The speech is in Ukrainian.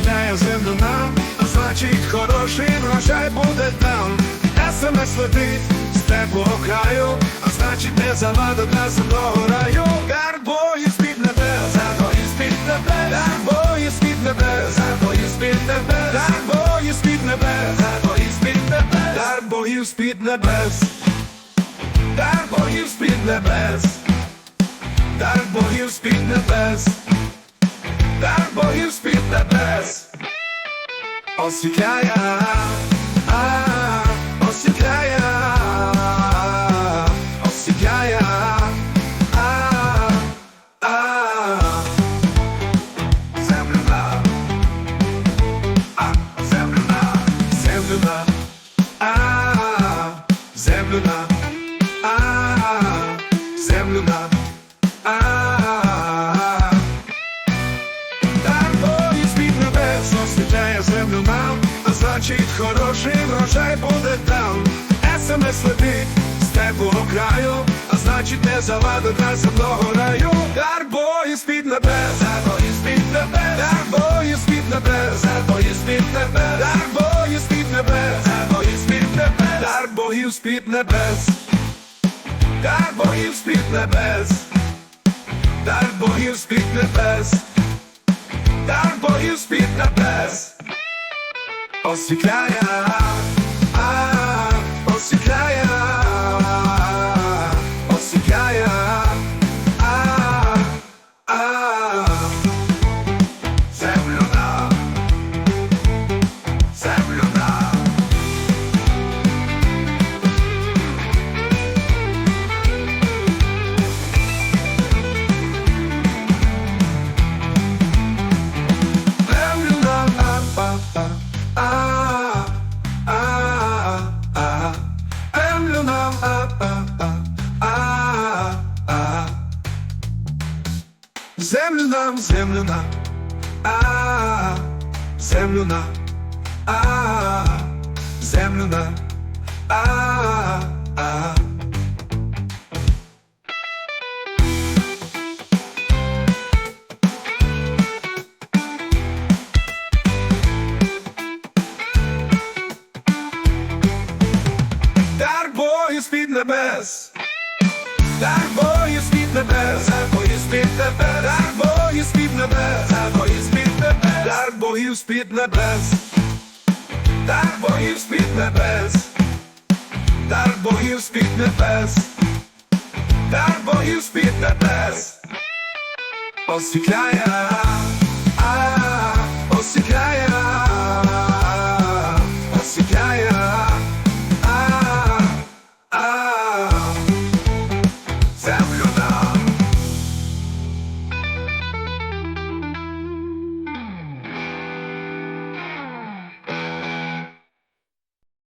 звільняє землю нам, значить, хороший врожай буде там, смс летить з теплого краю, а значить, не завада для земного раю. Карбої з-під небе, забої з-під небе, карбої з-під небе, забої з-під небе, карбої з-під небе, забої з-під небе, карбої з-під небес, карбої з-під небес, карбої з-під небес, карбої з-під S. Ensuite là, y a. Ah, ensuite là, y a ensuite là, y a. Ah, ah. Simplement, ah, simplement, simplement, ah, simplement, ah, simplement. Землю нам, а значить хороший врожай буде там. СМС летить з теплого краю, а значить не завада для земного раю. Карбої з-під небес, карбої з-під небес, карбої з-під небес, карбої з-під небес, карбої з-під небес, карбої з-під небес, карбої з-під небес, карбої з-під небес, карбої з-під небес. Дар бою з-під небес oss förklara ah, Землю нам, землю нам, а, землю нам, а, землю нам, а, а. Дар бою з-під небес, дар бою з-під небес, бою з-під небес, дар богів з-під небес, дар богів з-під небес, дар богів з-під небес, освітляє.